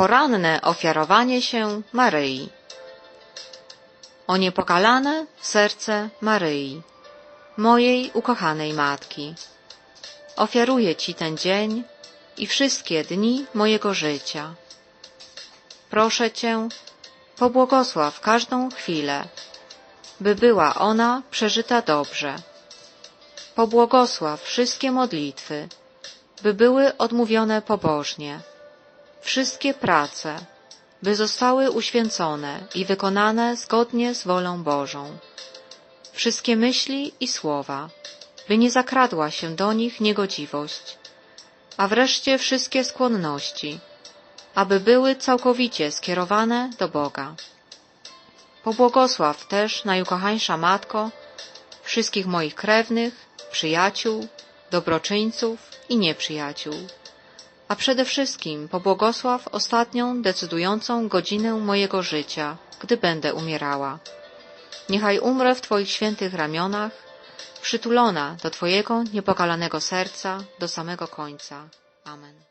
Poranne ofiarowanie się Maryi. O niepokalane serce Maryi, mojej ukochanej Matki. Ofiaruję Ci ten dzień i wszystkie dni mojego życia. Proszę Cię, pobłogosław każdą chwilę, by była ona przeżyta dobrze. Pobłogosław wszystkie modlitwy, by były odmówione pobożnie. Wszystkie prace, by zostały uświęcone i wykonane zgodnie z wolą Bożą. Wszystkie myśli i słowa, by nie zakradła się do nich niegodziwość, a wreszcie wszystkie skłonności, aby były całkowicie skierowane do Boga. Pobłogosław też, najukochańsza Matko, wszystkich moich krewnych, przyjaciół, dobroczyńców i nieprzyjaciół, a przede wszystkim pobłogosław ostatnią decydującą godzinę mojego życia, gdy będę umierała. Niechaj umrę w Twoich świętych ramionach, przytulona do Twojego niepokalanego serca do samego końca. Amen.